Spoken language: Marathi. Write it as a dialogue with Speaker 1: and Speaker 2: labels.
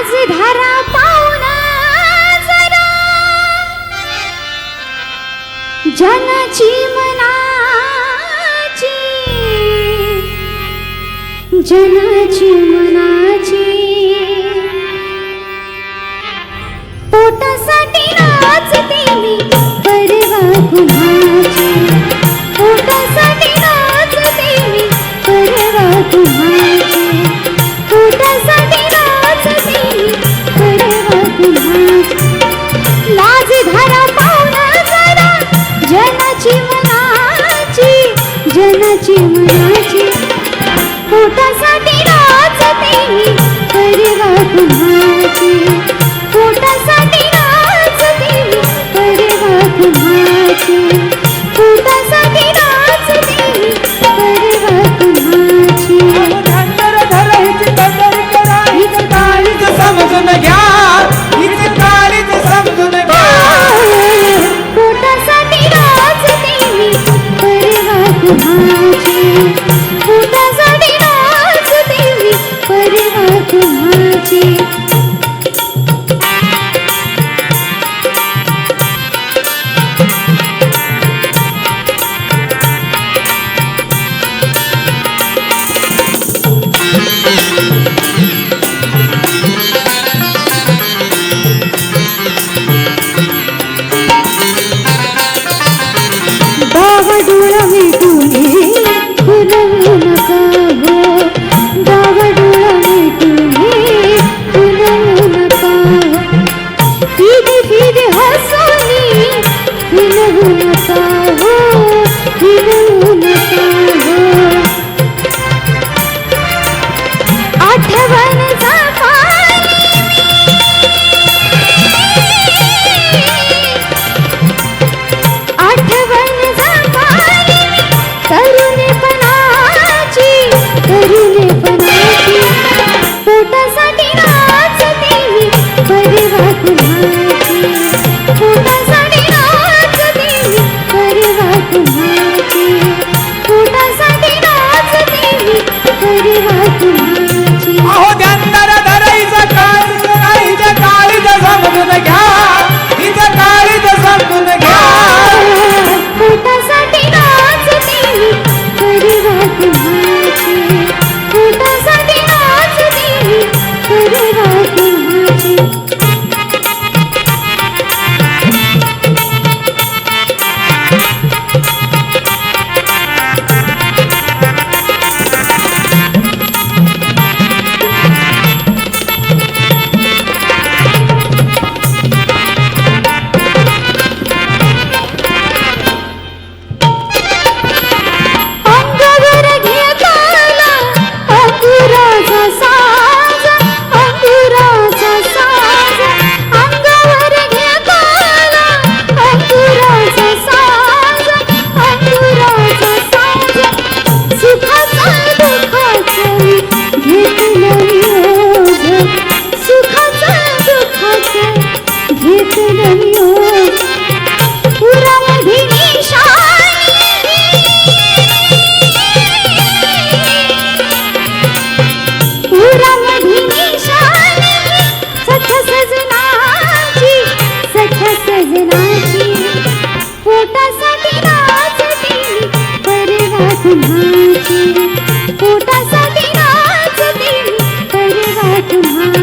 Speaker 1: आज मनाची जनाची मनाची पोटासाठी नाचते मी परवा पुन्हा लाज धरा पाहुणा जरा जनाची मनाची जनाची मनाची. पोटासा डोळा मिटून